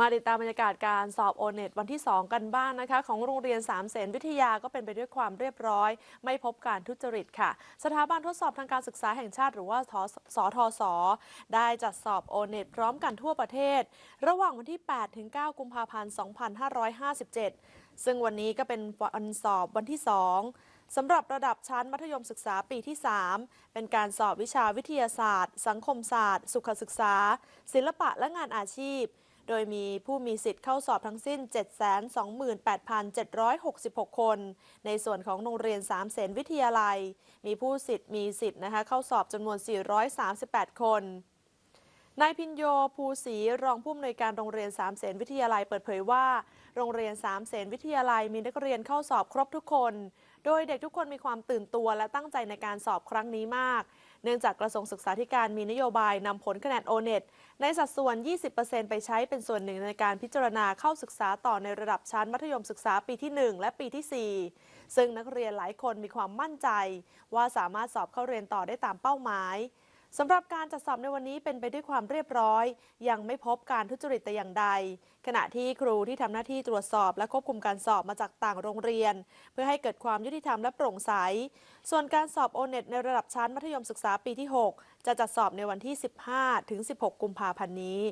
มาติดตามบรรยากาศการสอบโอเน็ตวันที่ 2 กันบ้างนะคะ ของโรงเรียนสามเสนวิทยาก็เป็นไปด้วยความเรียบร้อย ไม่พบการทุจริตค่ะ สถาบันทดสอบทางการศึกษาแห่งชาติหรือว่าสทศได้จัดสอบโอเน็ตพร้อมกันทั่วประเทศ ระหว่างวันที่ 8 ถึง 9 กุมภาพันธ์ 2557 ซึ่งวันนี้ก็เป็นวันสอบวันที่ 2สำหรับระดับชั้นมัธยมศึกษาปีที่ 3 เป็นการสอบวิชาวิทยาศาสตร์ สังคมศาสตร์ สุขศึกษา ศิลปะและงานอาชีพ โดยมีผู้มีสิทธิ์เข้าสอบทั้งสิ้น 728,766 คน ในส่วนของโรงเรียน 3 เสนวิทยาลัย มีผู้สิทธิ์มีสิทธิ์นะคะเข้าสอบจำนวน 438 คนนายพินโยภูศรีรองผู้อำนวยการโรงเรียนสามเสนวิทยาลัยเปิดเผยว่า โรงเรียนสามเสนวิทยาลัยมีนักเรียนเข้าสอบครบทุกคน โดยเด็กทุกคนมีความตื่นตัวและตั้งใจในการสอบครั้งนี้มาก เนื่องจากกระทรวงศึกษาธิการมีนโยบายนำผลคะแนนโอเน็ตในสัดส่วน 20%ไปใช้เป็นส่วนหนึ่งในการพิจารณาเข้าศึกษาต่อในระดับชั้นมัธยมศึกษาปีที่ 1 และปีที่ 4 ซึ่งนักเรียนหลายคนมีความมั่นใจ ว่าสามารถสอบเข้าเรียนต่อได้ตามเป้าหมาย สำหรับการจัดสอบในวันนี้เป็นไปด้วยความเรียบร้อย ยังไม่พบการทุจริตแต่อย่างใด ขณะที่ครูที่ทำหน้าที่ตรวจสอบและควบคุมการสอบมาจากต่างโรงเรียน เพื่อให้เกิดความยุติธรรมและโปร่งใส ส่วนการสอบโอเน็ตในระดับชั้นมัธยมศึกษาปีที่ 6 จะจัดสอบในวันที่ 15 ถึง 16 กุมภาพันธ์นี้